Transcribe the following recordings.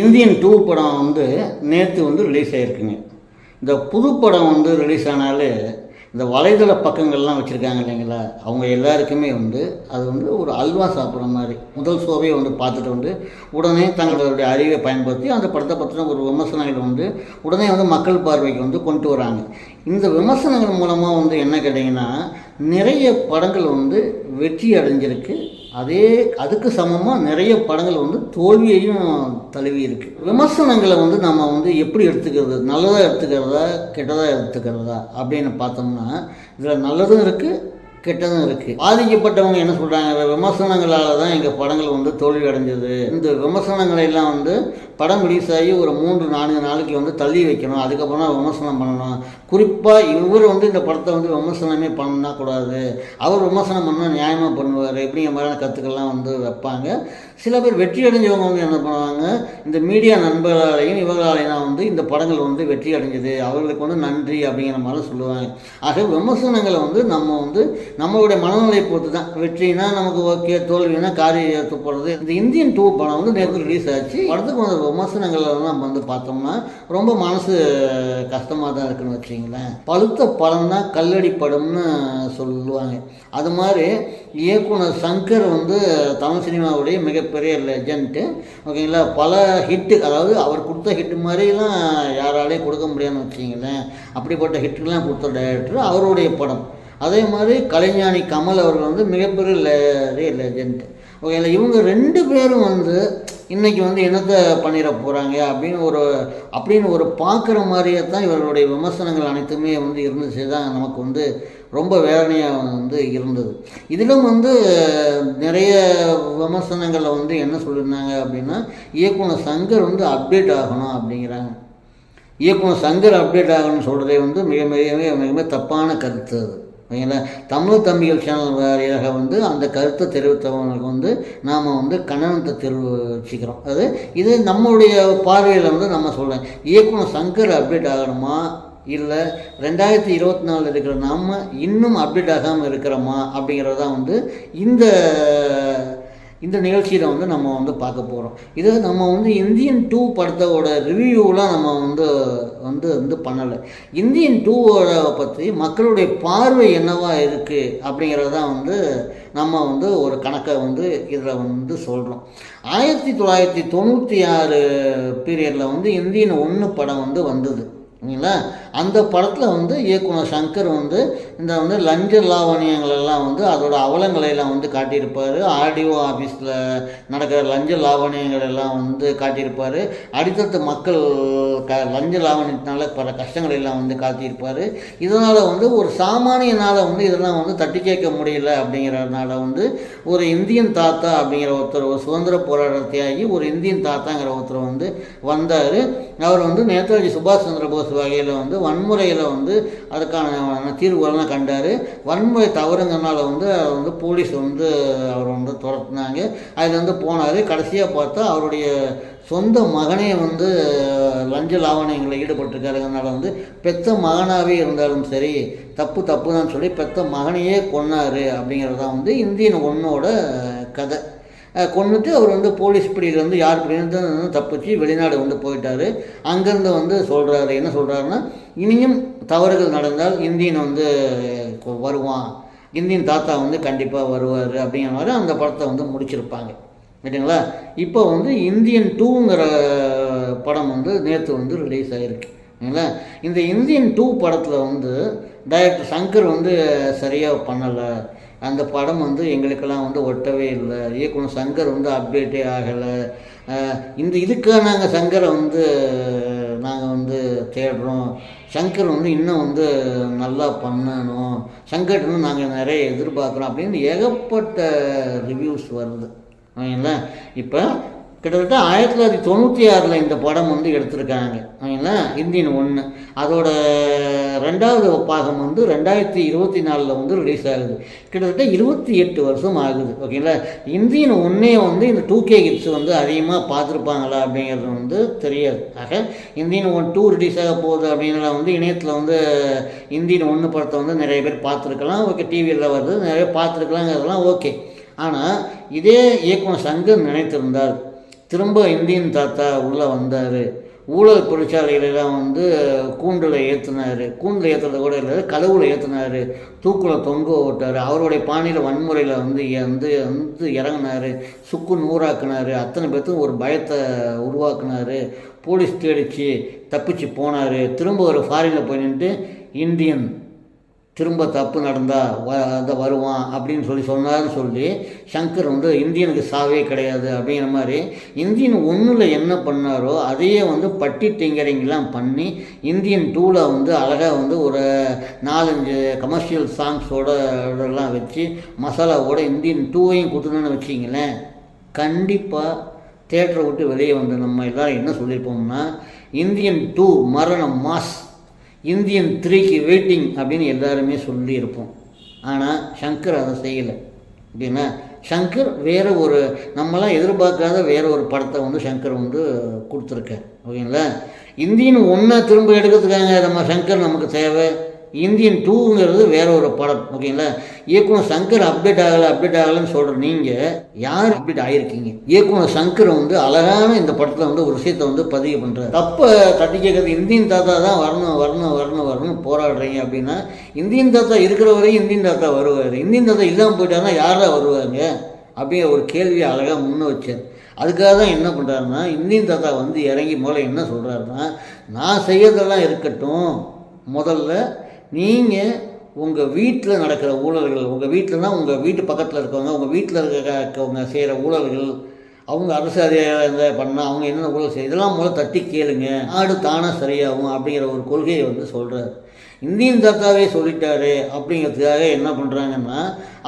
Indian two படம் வந்து நேற்று வந்து ரிலீஸ் ஆகிருக்குங்க இந்த புது படம் வந்து ரிலீஸ் ஆனாலே இந்த வலைதள பக்கங்கள்லாம் வச்சுருக்காங்க இல்லைங்களா? அவங்க எல்லாருக்குமே வந்து அது வந்து ஒரு அல்வா சாப்பிட்ற மாதிரி முதல் ஷோவே வந்து பார்த்துட்டு வந்து உடனே தங்களுடைய அறிவை பயன்படுத்தி அந்த படத்தை பற்றின ஒரு விமர்சனங்கள் வந்து உடனே வந்து மக்கள் பார்வைக்கு வந்து கொண்டு வராங்க. இந்த விமர்சனங்கள் மூலமாக வந்து என்ன கேட்டிங்கன்னா நிறைய படங்கள் வந்து வெற்றி அடைஞ்சிருக்கு. அதே அதுக்கு சமமாக நிறைய படங்கள் வந்து தோல்வியையும் தழுவி இருக்கு. விமர்சனங்களை வந்து நம்ம வந்து எப்படி எடுத்துக்கிறது? நல்லதாக எடுத்துக்கிறதா கெட்டதாக எடுத்துக்கிறதா அப்படின்னு பார்த்தோம்னா இதில் நல்லதும் இருக்குது கெட்டதும் இருக்குது பாதிக்கப்பட்டவங்க என்ன சொல்கிறாங்க விமர்சனங்களால் தான் எங்கள் படங்கள் வந்து தோல்வி அடைஞ்சது இந்த விமர்சனங்களை எல்லாம் வந்து படம் ரிலீஸ் ஆகி ஒரு மூன்று நான்கு நாளைக்கு வந்து தள்ளி வைக்கணும். அதுக்கப்புறம் தான் விமர்சனம் பண்ணணும். குறிப்பாக இவர் வந்து இந்த படத்தை வந்து விமர்சனமே பண்ணக்கூடாது. அவர் விமர்சனம் பண்ணால் நியாயமாக பண்ணுவார். எப்படிங்கிற மாதிரியான கருத்துக்கள்லாம் வந்து வைப்பாங்க. சில பேர் வெற்றி அடைஞ்சவங்க வந்து என்ன பண்ணுவாங்க இந்த மீடியா நண்பர்களாலையும் இவர்களாலையும் தான் வந்து இந்த படங்கள் வந்து வெற்றி அடைஞ்சது அவர்களுக்கு வந்து நன்றி அப்படிங்கிற மாதிரி சொல்லுவாங்க. ஆக விமர்சனங்களை வந்து நம்ம வந்து நம்மளுடைய மனநிலை பொறுத்து தான் வெற்றினா நமக்கு ஓகே தோல்வினா காரிய போடுறது இந்த இந்தியன் டூ படம் வந்து நேற்று ரிலீஸ் ஆச்சு. படத்துக்கு வந்த விமர்சனங்கள் எல்லாம் வந்து பார்த்தோம்னா ரொம்ப மனசு கஷ்டமாக தான் இருக்குன்னு வச்சிங்களேன் பழுத்த படம் தான் கல்லடி படம்னு சொல்லுவாங்க. அது மாதிரி இயக்குனர் சங்கர் வந்து தமிழ் சினிமாவுடைய பெரிய லெஜண்ட்டு ஓகேங்களா பல ஹிட்டு அதாவது அவர் கொடுத்த ஹிட்டு மாதிரிலாம் யாராலையும் கொடுக்க முடியாதுன்னு வச்சிங்களேன் அப்படிப்பட்ட ஹிட்டுலாம் கொடுத்த டைரக்டர் அவருடைய படம். அதே மாதிரி கலைஞானி கமல் அவர்கள் வந்து மிகப்பெரிய லெஜண்ட் ஓகேங்களா இவங்க ரெண்டு பேரும் வந்து இன்றைக்கி வந்து என்னத்தை பண்ணிட போகிறாங்க அப்படின்னு ஒரு அப்படின்னு ஒரு பார்க்குற மாதிரியே தான் இவர்களுடைய விமர்சனங்கள் அனைத்துமே வந்து இருந்துச்சு. தான் நமக்கு வந்து ரொம்ப வேதனையாக வந்து இருந்தது. இதிலும் வந்து நிறைய விமர்சனங்களில் வந்து என்ன சொல்லியிருந்தாங்க அப்படின்னா இயக்குனர் சங்கர் வந்து அப்டேட் ஆகணும் அப்படிங்கிறாங்க. இயக்குனர் சங்கர் அப்டேட் ஆகணும்னு சொல்கிறதே வந்து மிக மிக மிக மிக தப்பான கருத்து அது. ஓகேங்களா? தமிழ் தம்பிகள் சேனல் வாரியாக வந்து அந்த கருத்தை தெரிவித்தவங்களுக்கு வந்து நாம் வந்து கண்டனத்தை தெரிவிச்சுக்கிறோம். அது இது நம்மளுடைய பார்வையில் வந்து நம்ம சொல்கிறேன் இயக்குனர் சங்கர் அப்டேட் ஆகணுமா? இல்லை ரெண்டாயிரத்தி இருபத்தி நாலில் இருக்கிற நாம் இன்னும் அப்டேட் ஆகாமல் இருக்கிறோமா? அப்படிங்கிறது தான் வந்து இந்த இந்த நிகழ்ச்சியில் வந்து நம்ம வந்து பார்க்க போகிறோம் இது நம்ம வந்து இந்தியன் டூ படத்தோட ரிவ்யூலாம் நம்ம வந்து வந்து வந்து பண்ணலை. இந்தியன் டூவோட பற்றி மக்களுடைய பார்வை என்னவாக இருக்குது அப்படிங்கிறதான் வந்து நம்ம வந்து ஒரு கணக்கை வந்து இதில் வந்து சொல்கிறோம் ஆயிரத்தி தொள்ளாயிரத்தி தொண்ணூற்றி ஆறு பீரியடில் வந்து இந்தியன் ஒன்று படம் வந்து வந்தது. சரிங்களா அந்த படத்தில் வந்து இயக்குனர் சங்கர் வந்து இந்த வந்து லஞ்ச லாவணியங்களெல்லாம் வந்து அதோட அவலங்களையெல்லாம் வந்து காட்டியிருப்பார். ஆர்டிஓ ஆஃபீஸில் நடக்கிற லஞ்ச லாவணியங்கள் எல்லாம் வந்து காட்டியிருப்பார். அடித்தட்டு மக்கள் க லஞ்ச லாவணியத்தினால பல கஷ்டங்களை எல்லாம் வந்து காட்டியிருப்பார். இதனால் வந்து ஒரு சாமானியனால் வந்து இதெல்லாம் வந்து தட்டி கேட்க முடியல அப்படிங்கிறதுனால வந்து ஒரு இந்தியன் தாத்தா அப்படிங்கிற ஒருத்தர் ஒரு சுதந்திர போராட்ட தியாகி ஒரு இந்தியன் தாத்தாங்கிற ஒருத்தர் வந்து வந்தார். அவர் வந்து நேதாஜி சுபாஷ் சந்திர போஸ் வகையில் வந்து வன்முறையில் வந்து அதுக்கான தீர்வுகள்லாம் கண்டார். வன்முறை தவறுங்கிறனால வந்து அவர் வந்து போலீஸ் வந்து அவர் வந்து துரத்துனாங்க. அதில் வந்து போனார். கடைசியாக பார்த்தா அவருடைய சொந்த மகனே வந்து லஞ்ச லாவணியங்களில் ஈடுபட்டிருக்காருங்கிறனால வந்து பெத்த மகனாகவே இருந்தாலும் சரி தப்பு தப்பு தான் சொல்லி பெத்த மகனையே கொன்னார் அப்படிங்கிறது தான் வந்து இந்தியன் ஒன்னோட கதை. கொண்டுட்டு அவர் வந்து போலீஸ் பிடியிலேருந்து யார் பிடியிலேருந்து தப்பிச்சு வெளிநாடு வந்து போயிட்டார். அங்கேருந்து வந்து சொல்கிறாரு என்ன சொல்கிறாருன்னா இனியும் தவறுகள் நடந்தால் இந்தியன் வந்து வருவான். இந்தியன் தாத்தா வந்து கண்டிப்பாக வருவார் அப்படிங்கிற மாதிரி அந்த படத்தை வந்து முடிச்சிருப்பாங்க. சரிங்களா? இப்போ வந்து இந்தியன் டூங்கிற படம் வந்து நேற்று வந்து ரிலீஸ் ஆகிருக்கு சரிங்களா? இந்த இந்தியன் டூ படத்தில் வந்து டைரக்டர் சங்கர் வந்து சரியாக பண்ணலை. அந்த படம் வந்து எங்களுக்கெல்லாம் வந்து ஒட்டவே இல்லை. இயக்குனர் சங்கர் வந்து அப்டேட்டே ஆகலை. இந்த இதுக்காக நாங்கள் சங்கரை வந்து நாங்கள் வந்து தேடுறோம். சங்கர் வந்து இன்னும் வந்து நல்லா பண்ணணும். சங்கர்ட்டு நாங்கள் நிறைய எதிர்பார்க்குறோம் அப்படின்னு ஏகப்பட்ட ரிவ்யூஸ் வருது. ஓகேங்களா இப்போ கிட்டத்தட்ட ஆயிரத்தி தொள்ளாயிரத்தி தொண்ணூற்றி ஆறில் இந்த படம் வந்து எடுத்திருக்காங்க. ஓகேங்களா இந்தியன் ஒன்று அதோட ரெண்டாவது பாகம் வந்து ரெண்டாயிரத்தி இருபத்தி நாலில் வந்து ரிலீஸ் ஆகுது. கிட்டத்தட்ட இருபத்தி எட்டு வருஷம் ஆகுது. ஓகேங்களா இந்தியன் ஒன்றே வந்து இந்த டூ கே கிட்ஸ் வந்து அதிகமாக பார்த்துருப்பாங்களா அப்படிங்கிறது வந்து தெரியாது. ஆக இந்தியன் ஒன் டூ ரிலீஸ் ஆக போகுது அப்படிங்கிறத வந்து இணையத்தில் வந்து இந்தியன் ஒன்று படத்தை வந்து நிறைய பேர் பார்த்துருக்கலாம். ஓகே டிவியில் வருது. நிறைய பார்த்துருக்கலாங்கிறதெல்லாம் ஓகே ஆனால் இதே இயக்குனர் சங்கர் நினைத்திருந்தார். திரும்ப இந்தியன் தாத்தா உள்ளே வந்தார். ஊழல் தொழிற்சாலைகளெல்லாம் வந்து கூண்டில் ஏற்றுனாரு கூண்டில் ஏற்றுறது கூட இல்லை கழுவில் ஏற்றுனாரு தூக்கில் தொங்க விட்டார் அவருடைய பாணியில் வன்முறையில் வந்து வந்து வந்து இறங்கினார். சுக்கு நூறாக்குனாரு. அத்தனை பேர்த்துக்கும் ஒரு பயத்தை உருவாக்குனாரு. போலீஸ் தேடிச்சு தப்பிச்சு போனார். திரும்ப ஒரு ஃபாரினில் போய் நின்றுட்டு இந்தியன் திரும்ப தப்பு நடந்தால் வ அதை வருவான் அப்படின்னு சொல்லி சொன்னார்னு சொல்லி சங்கர் வந்து இந்தியனுக்கு சாவே கிடையாது அப்படிங்கிற மாதிரி இந்தியன் ஒன்றில் என்ன பண்ணாரோ அதையே வந்து பட்டி திங்கரிங்லாம் பண்ணி இந்தியன் டூவில் வந்து அழகாக வந்து ஒரு நாலஞ்சு கமர்ஷியல் சாங்ஸோட இதெல்லாம் வச்சு மசாலாவோட இந்தியன் டூவையும் கொடுத்துன்னு வச்சிங்களேன். கண்டிப்பாக தேட்டரை விட்டு வெளியே வந்து நம்ம எல்லோரும் என்ன சொல்லியிருப்போம்னா இந்தியன் டூ மரணம் மாஸ் இந்தியன் த்ரீக்கு வெயிட்டிங் அப்படின்னு எல்லாருமே சொல்லியிருப்போம். ஆனால் சங்கர் அதை செய்யலை. அப்படின்னா சங்கர் வேறு ஒரு நம்மளாம் எதிர்பார்க்காத வேறு ஒரு படத்தை வந்து சங்கர் வந்து கொடுத்துருக்கார். ஓகேங்களா? இந்தியன் ஒன்றை திரும்ப எடுக்கிறதுக்காங்க நம்ம சங்கர் நமக்கு தேவை. இந்தியன் டூங்கிறது வேற ஒரு படம் ஓகேங்களா? இயக்குனர் சங்கர் அப்டேட் ஆகலை அப்டேட் ஆகலைன்னு சொல்கிற நீங்கள் யார் அப்டேட் ஆகிருக்கீங்க? இயக்குனர் சங்கர் வந்து அழகான இந்த படத்தில் வந்து ஒரு விஷயத்தை வந்து பதிவு பண்ணுறாரு தப்பை தட்டி கேட்குறது இந்தியன் தாத்தா தான் வரணும் வரணும் வரணும் வரணும் போராடுறீங்க அப்படின்னா இந்தியன் தாத்தா இருக்கிற வரையும் இந்தியன் தாத்தா வருவார். இந்தியன் தாத்தா இல்லாமல் போயிட்டாருன்னா யாரா வருவாங்க அப்படிங்கிற ஒரு கேள்வியை அழகாக முன்ன வச்சார். அதுக்காக தான் என்ன பண்ணுறாருன்னா இந்தியன் தாத்தா வந்து இறங்கி முதல்ல என்ன சொல்கிறாருன்னா நான் செய்யறதெல்லாம் இருக்கட்டும் முதல்ல நீங்கள் உங்கள் வீட்டில் நடக்கிற ஊழல்கள் உங்கள் வீட்டில்னா உங்கள் வீட்டு பக்கத்தில் இருக்கவங்க உங்கள் வீட்டில் இருக்கவங்க செய்கிற ஊழல்கள் அவங்க அரசு அதிகாரி பண்ணால் அவங்க என்னென்ன ஊழல் செய்ய இதெல்லாம் முதல்ல தட்டி கேளுங்க. நாடு தானாக சரியாகும் அப்படிங்கிற ஒரு கொள்கையை வந்து சொல்கிறார் இந்தியன் தாத்தாவே சொல்லிட்டாரு அப்படிங்கிறதுக்காக என்ன பண்ணுறாங்கன்னா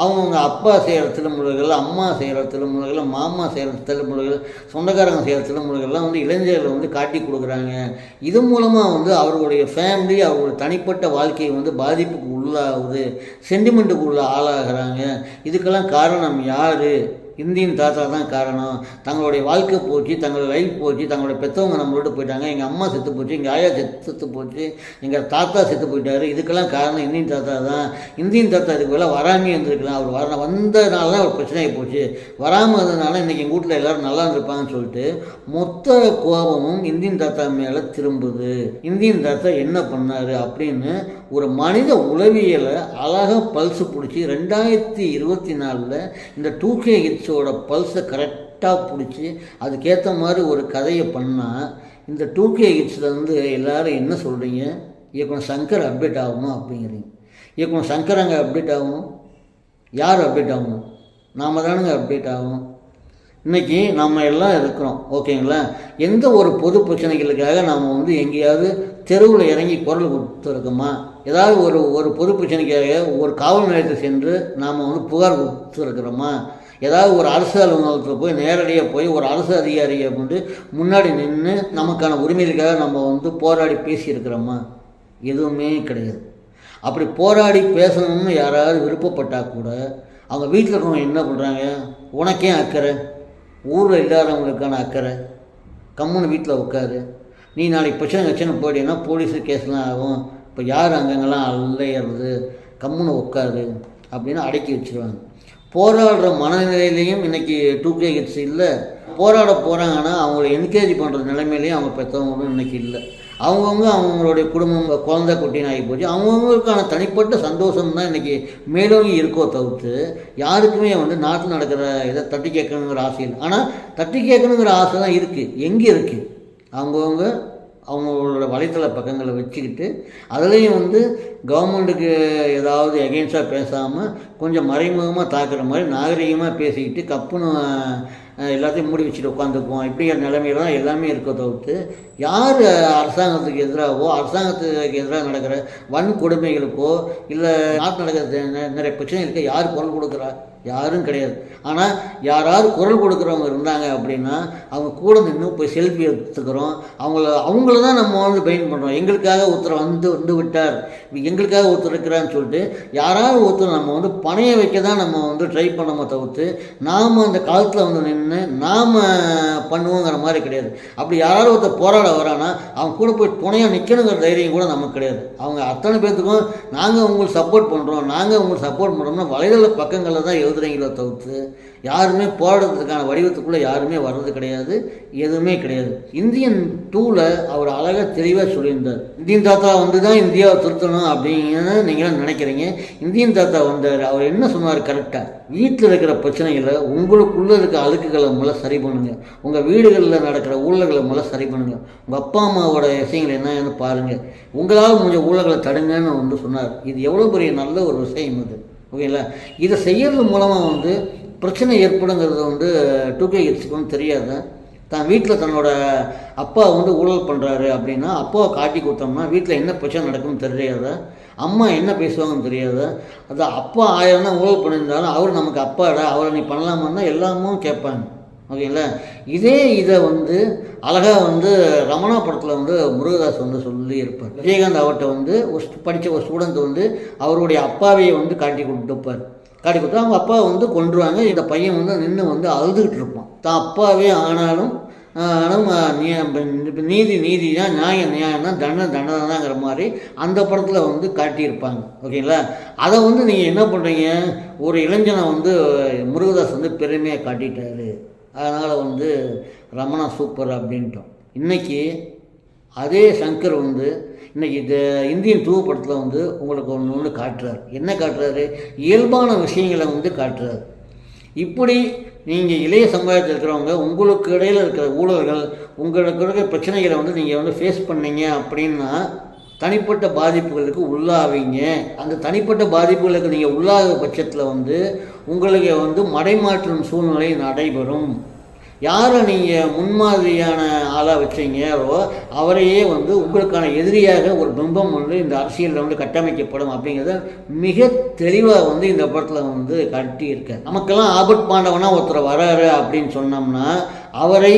அவங்கவுங்க அப்பா செய்கிற திருமுறைகள் அம்மா செய்கிற திருமுறைகள் மாமா செய்கிற திருமுறைகள் சொந்தக்காரங்க செய்கிற திருமுறைகள்லாம் வந்து இளைஞர்களை வந்து காட்டி கொடுக்குறாங்க. இது மூலமாக வந்து அவர்களுடைய ஃபேமிலி அவருடைய தனிப்பட்ட வாழ்க்கையை வந்து பாதிப்புக்கு உள்ளாகுது சென்டிமெண்ட்டுக்கு உள்ள ஆளாகிறாங்க. இதுக்கெல்லாம் காரணம் யார்? இந்தியின் தாத்தா தான் காரணம். தங்களுடைய வாழ்க்கை போச்சு தங்களுடைய லைஃப் போச்சு தங்களுடைய பெற்றவங்க நம்மளோட போயிட்டாங்க. எங்கள் அம்மா செத்து போச்சு எங்கள் ஆயா செத்து செத்து போச்சு எங்கள் தாத்தா செத்து போயிட்டாரு. இதுக்கெல்லாம் காரணம் இந்தியன் தாத்தா தான். இந்தியன் தாத்தா இதுக்கு வேலை வராமே இருந்திருக்கலாம். அவர் வர வந்ததுனால தான் ஒரு பிரச்சனையாக போச்சு. வராமல் இருந்ததுனால இன்றைக்கி எங்கள் வீட்டில் எல்லோரும் நல்லா இருந்திருப்பாங்கன்னு சொல்லிட்டு மொத்த கோபமும் இந்தியன் தாத்தா மேலே திரும்புது. இந்தியன் தாத்தா என்ன பண்ணார் அப்படின்னு ஒரு மனித உளவியலை அழகாக பல்ஸு பிடிச்சி ரெண்டாயிரத்தி இருபத்தி நாலில் இந்த டூ கே ஹிட்ஸோட பல்ஸை கரெக்டாக பிடிச்சி அதுக்கேற்ற மாதிரி ஒரு கதையை பண்ணால் இந்த டூ கே ஹிட்ஸில் வந்து எல்லோரும் என்ன சொல்கிறீங்க இயக்குனர் சங்கர் அப்டேட் ஆகணும் அப்படிங்கிறீங்க. இயக்குனர் சங்கர் அங்கே அப்டேட் ஆகணும் யார் அப்டேட் ஆகணும் நாம் தானுங்க அப்டேட் ஆகணும் இன்றைக்கி நம்ம எல்லாம் இருக்கிறோம் ஓகேங்களா? எந்த ஒரு பொது பிரச்சனைகளுக்காக நாம் வந்து எங்கேயாவது தெருவில் இறங்கி குரல் கொடுத்துருக்கோமா? ஏதாவது ஒரு ஒரு பொது பிரச்சனைக்காக ஒரு காவல் நிலையத்தை சென்று நாம் வந்து புகார் கொடுத்துருக்குறோமா? ஏதாவது ஒரு அரசு அலுவலகத்தில் போய் நேரடியாக போய் ஒரு அரசு அதிகாரியை வந்து முன்னாடி நின்று நமக்கான உரிமைகளுக்காக நம்ம வந்து போராடி பேசியிருக்கிறோமா? எதுவுமே கிடையாது. அப்படி போராடி பேசணும்னு யாராவது விருப்பப்பட்டால் கூட அவங்க வீட்டில் இருக்கவங்க என்ன பண்ணுறாங்க உனக்கே அக்கறை? ஊரில் இல்லாதவங்களுக்கான அக்கறை. கம்முன்னு வீட்டில் உட்காரு. நீ நாளைக்கு பிரச்சனை கச்சனை போயிட்டீங்கன்னா போலீஸு கேஸ்லாம் ஆகும். இப்போ யார் அங்கங்கெல்லாம் அல்லையிறது கம்முன்னு உட்காரு அப்படின்னு அடக்கி வச்சுருவாங்க. போராடுற மனநிலையிலையும் இன்றைக்கி டூ கே கிட்ஸ் இல்லை. போராட போகிறாங்கன்னா அவங்கள என்கரேஜ் பண்ணுற நிலைமையிலையும் அவங்க பெற்றவங்களும் இன்றைக்கி இல்லை. அவங்கவுங்க அவங்களுடைய குடும்பம் குழந்தை குட்டின்னு ஆகி போச்சு. அவங்கவுங்களுக்கான தனிப்பட்ட சந்தோஷம் தான் இன்றைக்கி மேலோங்கி இருக்கோ தவிர்த்து யாருக்குமே வந்து நாட்டில் நடக்கிற இதை தட்டி கேட்கணுங்கிற ஆசை இல்லை. ஆனால் தட்டி கேட்கணுங்கிற ஆசை தான் இருக்குது எங்கே இருக்குது அவங்கவுங்க அவங்களோட வலைத்தள பக்கங்களை வச்சுக்கிட்டு அதுலேயும் வந்து கவர்மெண்ட்டுக்கு ஏதாவது எகெயின்ஸ்டாக பேசாமல் கொஞ்சம் மறைமுகமாக தாக்குற மாதிரி நாகரிகமாக பேசிக்கிட்டு கப்புன்னு எல்லாத்தையும் மூடி வச்சுட்டு உட்காந்துக்குவோம். இப்படிங்கிற நிலைமையில தான் எல்லாமே இருக்க தவிர்த்து யார் அரசாங்கத்துக்கு எதிராகவோ அரசாங்கத்துக்கு எதிராக நடக்கிற வன்கொடுமைகளுக்கோ இல்லை நாட்டு நடக்கிற நிறைய பிரச்சனைகளுக்கு யார் குரல் கொடுக்குறா? யாரும் கிடையாது. ஆனால் யாராவது குரல் கொடுக்குறவங்க இருந்தாங்க அப்படின்னா அவங்க கூட நின்று போய் செல்ஃபி எடுத்துக்கிறோம். அவங்கள அவங்கள தான் நம்ம வந்து பெயின் பண்ணுறோம் எங்களுக்காக ஒருத்தர் வந்து வந்து விட்டார். எங்களுக்காக ஒருத்தர் இருக்கிறான்னு சொல்லிட்டு யாராவது ஒருத்தர் நம்ம வந்து பணைய வைக்க தான் நம்ம வந்து ட்ரை பண்ணோமோ தவிர்த்து நாம் அந்த காலத்தில் வந்து நின்று நாம் பண்ணுவோங்கிற மாதிரி கிடையாது. அப்படி யாராவது ஒருத்தர் போராட வரானா அவங்க கூட போய் துணையாக நிற்கணுங்கிற தைரியம் கூட நமக்கு கிடையாது. அவங்க அத்தனை பேர்த்துக்கும் நாங்கள் உங்களுக்கு சப்போர்ட் பண்ணுறோம் நாங்கள் உங்களுக்கு சப்போர்ட் பண்ணுறோம்னா வலைதள பக்கங்களில் தான் எழுதுறீங்களோ தவிர்த்து யாருமே போடுறதுக்கான வடிவத்துக்குள்ளே யாருமே வர்றது கிடையாது எதுவுமே கிடையாது. இந்தியன் டூவில் அவர் அழகாக தெளிவாக சொல்லியிருந்தார். இந்தியன் தாத்தா வந்து தான் இந்தியாவை திருத்தணும் அப்படின்னு நீங்களும் நினைக்கிறீங்க. இந்தியன் தாத்தா வந்தார் அவர் என்ன சொன்னார் கரெக்டாக வீட்டில் இருக்கிற பிரச்சனைகளை உங்களுக்குள்ளே இருக்க அழுக்குகளை மூலம் சரி பண்ணுங்க. உங்கள் வீடுகளில் நடக்கிற ஊழல்களை மூலம் சரி பண்ணுங்க. உங்கள் அப்பா அம்மாவோட விஷயங்கள் என்னன்னு பாருங்கள் உங்களால் முடிஞ்ச ஊழல்களை தடுங்கன்னு வந்து சொன்னார். இது எவ்வளோ பெரிய நல்ல ஒரு விஷயம் இது. ஓகேங்களா? இதை செய்கிறது மூலமாக வந்து பிரச்சனை ஏற்படுங்கிறது வந்து டூ கே கிட்ஸுக்கு வந்து தெரியாது. தான் வீட்டில் தன்னோட அப்பா வந்து ஊழல் பண்ணுறாரு அப்படின்னா அப்பாவை காட்டி கொடுத்தோம்னா வீட்டில் என்ன பிரச்சனை நடக்கும்னு தெரியாத. அம்மா என்ன பேசுவாங்கன்னு தெரியாது. அது அப்பா ஆயிரம் தான் ஊழல் பண்ணியிருந்தாலும் அவர் நமக்கு அப்பாடா அவரை நீ பண்ணலாமான்னா எல்லாமும் கேட்பாங்க. ஓகேங்களா? இதே இதை வந்து அழகாக வந்து ரமணா படத்தில் வந்து முருகதாஸ் வந்து சொல்லி இருப்பார் விஜயகாந்த் அவர்கிட்ட வந்து ஒரு படித்த ஒரு ஸ்டூடெண்ட் வந்து அவருடைய அப்பாவையை வந்து காட்டி கொடுத்துப்பார் காட்டி கொடுத்தா அவங்க அப்பா வந்து கொண்டுருவாங்க இந்த பையன் வந்து நின்று வந்து அழுதுகிட்டு இருப்பான். தான் அப்பாவே ஆனாலும் ஆனாலும் நீ- நீதி நீதி தான் நியாயம் நியாயம் தான் தண்டனை தண்டனைங்கிற மாதிரி அந்த படத்தில் வந்து காட்டியிருப்பாங்க. ஓகேங்களா? அதை வந்து நீங்கள் என்ன பண்ணுறீங்க ஒரு இளைஞனை வந்து முருகதாஸ் வந்து பெருமையாக காட்டிட்டாரு. அதனால் வந்து ரமணா சூப்பர் அப்படின்ட்டோம். இன்றைக்கி அதே சங்கர் வந்து இன்றைக்கி இந்த இந்தியன் தூவப்படத்தில் படத்தில் வந்து உங்களுக்கு ஒன்று ஒன்று காட்டுறாரு. என்ன காட்டுறாரு? இயல்பான விஷயங்களை வந்து காட்டுறாரு. இப்படி நீங்கள் இளைய சமுதாயத்தில் இருக்கிறவங்க உங்களுக்கு இடையில் இருக்கிற ஊழல்கள் உங்களுக்கு இருக்கிற பிரச்சனைகளை வந்து நீங்கள் வந்து ஃபேஸ் பண்ணீங்க அப்படின்னா தனிப்பட்ட பாதிப்புகளுக்கு உள்ளாவீங்க. அந்த தனிப்பட்ட பாதிப்புகளுக்கு நீங்கள் உள்ளாத பட்சத்தில் வந்து உங்களுக்கு வந்து மடைமாற்றும் சூழ்நிலை நடைபெறும். யாரை நீங்கள் முன்மாதிரியான ஆளாக வச்சீங்களோ அவரையே வந்து உங்களுக்கான எதிரியாக ஒரு பிம்பம் வந்து இந்த அரசியலில் வந்து கட்டமைக்கப்படும் அப்படிங்கிறத மிக தெளிவாக வந்து இந்த படத்தில் வந்து காட்டியிருக்க. நமக்கெல்லாம் ஆபத் பாண்டவனாக ஒருத்தர் வராரு அப்படின்னு சொன்னோம்னா அவரை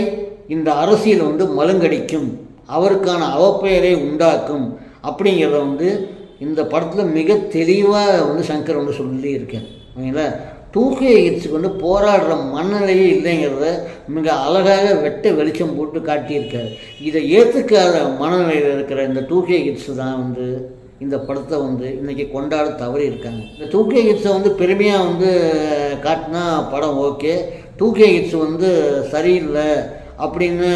இந்த அரசியல் வந்து மழுங்கடிக்கும். அவருக்கான அவப்பெயரை உண்டாக்கும். அப்படிங்கிறத வந்து இந்த படத்தில் மிக தெளிவாக வந்து சங்கர் வந்து சொல்லியிருக்கேன் ஓகேங்களா டூ கே வந்து போராடுற மனநிலையே இல்லைங்கிறத மிக அழகாக வெட்ட வெளிச்சம் போட்டு காட்டியிருக்காரு. இதை ஏற்றுக்காத மனநிலையில் இருக்கிற இந்த டூ கே தான் வந்து இந்த படத்தை வந்து இன்றைக்கி கொண்டாட தவறி இருக்காங்க இந்த டூ கே கிட்ஸை வந்து பெருமையாக வந்து காட்டினா படம் ஓகே. டூ கே கிட்ஸ் வந்து சரியில்லை. அப்படின்னு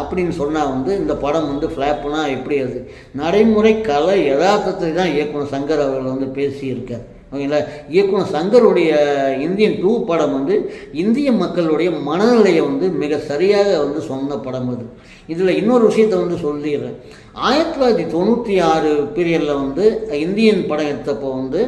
அப்படின்னு சொன்னால் வந்து இந்த படம் வந்து ஃப்ளாப்னா எப்படி அது? நடைமுறை கலை யதார்த்தத்தை தான் இயக்குனர் சங்கர் அவர்கள் வந்து பேசியிருக்கார். ஓகேங்களா? இயக்குனர் சங்கருடைய இந்தியன் டூ படம் வந்து இந்திய மக்களுடைய மனநிலையை வந்து மிக சரியாக வந்து சொன்ன படம் அது. இதில் இன்னொரு விஷயத்தை வந்து சொல்லிடுறேன். ஆயிரத்தி தொள்ளாயிரத்தி தொண்ணூற்றி ஆறு பீரியடில் வந்து இந்தியன் படம் எடுத்தப்போ வந்து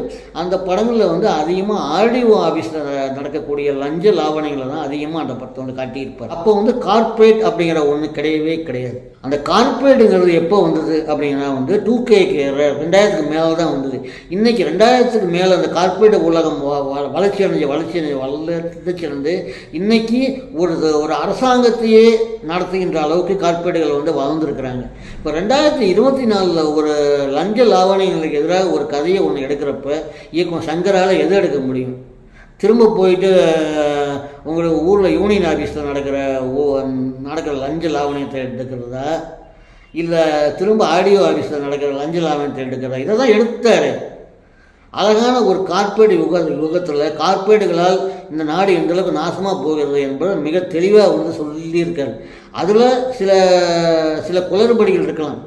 அந்த படங்களில் வந்து அதிகமாக ஆர்டிஓ ஆஃபீஸில் நடக்கக்கூடிய லஞ்ச லாவணங்களை தான் அதிகமாக அந்த படத்தை வந்து காட்டியிருப்பார். அப்போ வந்து கார்ப்பரேட் அப்படிங்கிற ஒன்று கிடையவே கிடையாது. அந்த கார்ப்பரேட்டுங்கிறது எப்போ வந்தது அப்படின்னா வந்து டூ கேக்கு ரெண்டாயிரத்துக்கு மேலே தான் வந்தது. இன்றைக்கி ரெண்டாயிரத்துக்கு மேலே அந்த கார்பரேட் உலகம் வ- வ- வளர்ச்சி அடைஞ்ச வளர்ச்சி சிறந்து இன்றைக்கி ஒரு ஒரு அரசாங்கத்தையே நடத்துகின்ற அளவுக்கு கார்பரேட்டுகள் வந்து வளர்ந்துருக்குறாங்க. இப்போ ரெண்டாயிரத்தி இருபத்தி நாலில் ஒரு லஞ்ச லாவணங்களுக்கு எதிராக ஒரு கதையை ஒன்று எடுக்கிறப்ப இயக்கம் சங்கரால் எதை எடுக்க முடியும்? திரும்ப போயிட்டு உங்களுக்கு ஊரில் யூனியன் ஆஃபீஸில் நடக்கிற ஓ நடக்கிற லஞ்ச லாவணியத்தை எடுக்கிறதா இல்லை திரும்ப ஆடியோ ஆஃபீஸில் நடக்கிற லஞ்ச லாவணியத்தை எடுக்கிறதா? இதை தான் எடுத்தார். அழகான ஒரு கார்ப்பரேட் யுக யுகத்தில் கார்ப்பரேட்டுகளால் இந்த நாடு எந்தளவுக்கு நாசமாக போகிறது என்பதை மிக தெளிவாக வந்து சொல்லியிருக்காரு. அதில் சில சில குளறுபடிகள் இருக்கலாம்.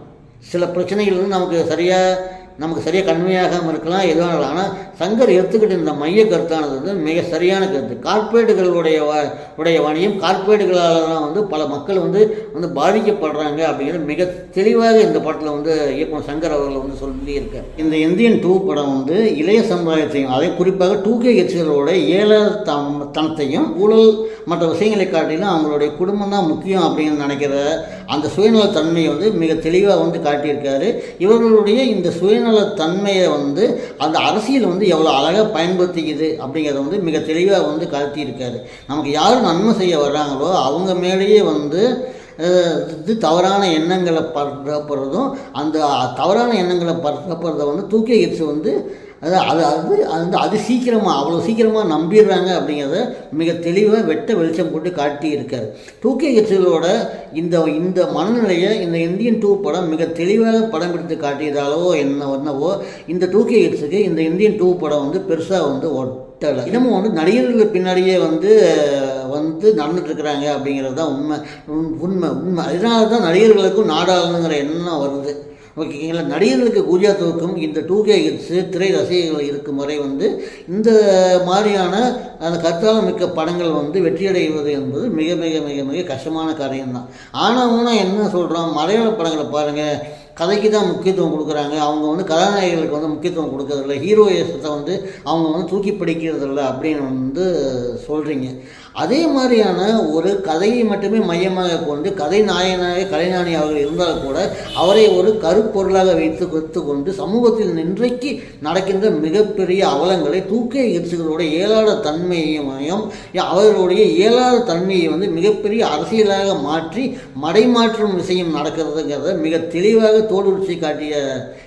சில பிரச்சனைகள் வந்து நமக்கு சரியாக நமக்கு சரியாக கண்மையாகாமல் இருக்கலாம் எதுவும் ஆனால் சங்கர் எடுத்துக்கிட்ட இந்த மைய கருத்தானது வந்து மிக சரியான கருத்து. கார்ப்பரேட்டுகளுடைய வ- உடைய வணிகம் கார்ப்பரேட்டுகளால் தான் வந்து பல மக்கள் வந்து வந்து பாதிக்கப்படுறாங்க அப்படிங்கிறது மிக தெளிவாக இந்த படத்தில் வந்து இயக்குனர் சங்கர் அவர்கள் வந்து சொல்லியிருக்கார். இந்த இந்தியன் டூ படம் வந்து இளைய சமுதாயத்தையும் அதை குறிப்பாக டூ கே எச்சிகளோட ஏழ தம் தனத்தையும் ஊழல் மற்ற விஷயங்களை காட்டிலும் அவங்களுடைய குடும்பம் தான் முக்கியம் அப்படின்னு நினைக்கிற அந்த சுயநலத்தன்மையை வந்து மிக தெளிவாக வந்து காட்டியிருக்காரு. இவர்களுடைய இந்த சுயநல சுயநலத்தன்மையை வந்து அந்த அரசியல் வந்து எவ்வளோ அழகாக பயன்படுத்திக்குது அப்படிங்கிறத வந்து மிக தெளிவாக வந்து கருத்தியிருக்காரு. நமக்கு யார் நன்மை செய்ய வர்றாங்களோ அவங்க மேலேயே வந்து இது தவறான எண்ணங்களை பரப்புறதும் அந்த தவறான எண்ணங்களை பரப்புறதை வந்து தூக்கி எரிச்சு வந்து அது அது அது அது அது சீக்கிரமாக அவ்வளோ சீக்கிரமாக நம்பிடுறாங்க அப்படிங்கிறத மிக தெளிவாக வெட்ட வெளிச்சம் போட்டு காட்டி இருக்காரு டூ கே இந்த இந்த மனநிலையை இந்த இந்தியன் டூ படம் மிக தெளிவாக படம் பிடித்து காட்டியதாலவோ என்ன என்னவோ இந்த டூ கே இந்த இந்தியன் டூ படம் வந்து பெருசாக வந்து ஒட்டலை. இன்னமும் வந்து நடிகர்கள் பின்னாடியே வந்து வந்து நடந்துட்டுருக்குறாங்க அப்படிங்கிறது தான் உண்மை உண்மை உண்மை. அதனால தான் நடிகர்களுக்கும் நாடாளுங்கிற எண்ணம் வருது. ஓகேங்களா நடிகர்களுக்கு கூஜா தூக்கும் இந்த டூ கே ஹிட்ஸு திரை ரசிகர்கள் இருக்கும் வரை வந்து இந்த மாதிரியான அந்த கருத்தாளம் மிக்க படங்கள் வந்து வெற்றியடைவது என்பது மிக மிக மிக மிக கஷ்டமான காரியம்தான். ஆனால் என்ன சொல்கிறோம் மலையாள படங்களை பாருங்கள் கதைக்கு தான் முக்கியத்துவம் கொடுக்குறாங்க. அவங்க வந்து கதாநாயகர்களுக்கு வந்து முக்கியத்துவம் கொடுக்கறதில்ல. ஹீரோயிசத்தை வந்து அவங்க வந்து தூக்கி பிடிக்கிறதில்ல அப்படின்னு வந்து சொல்கிறீங்க அதே மாதிரியான ஒரு கதையை மட்டுமே மையமாக கொண்டு கதை நாயனாக கலைஞானி அவர்கள் இருந்தால் கூட அவரை ஒரு கருப்பொருளாக வைத்து வைத்து கொண்டு சமூகத்தில் இன்றைக்கு நடக்கின்ற மிகப்பெரிய அவலங்களை தூக்க இயற்சிகளோட இயலாத தன்மையையும் அவர்களுடைய இயலாத தன்மையை வந்து மிகப்பெரிய அரசியலாக மாற்றி மடைமாற்றும் விஷயம் நடக்கிறதுங்கிறத மிக தெளிவாக தோடுச்சி காட்டிய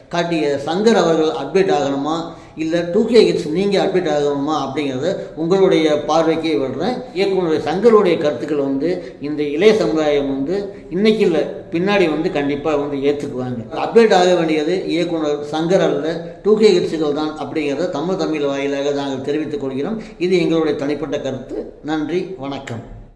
காட்டிய சங்கர் அவர்கள் அப்டேட் ஆகணுமா? இல்லை டூ கே கிட்ஸ் நீங்கள் அட்மிட் ஆகணுமா அப்படிங்கிறத உங்களுடைய பார்வைக்கே விடுறேன். இயக்குனருடைய சங்கருடைய கருத்துக்கள் வந்து இந்த இளைய சமுதாயம் வந்து இன்னைக்கு இல்லை பின்னாடி வந்து கண்டிப்பாக வந்து ஏற்றுக்குவாங்க அப்டேட் ஆக வேண்டியது இயக்குனர் சங்கர் அல்ல டூ கே கிட்ஸுகள் தான் அப்படிங்கிறத தமிழ் தமிழ் வாயிலாக நாங்கள் தெரிவித்துக் கொள்கிறோம். இது எங்களுடைய தனிப்பட்ட கருத்து. நன்றி வணக்கம்.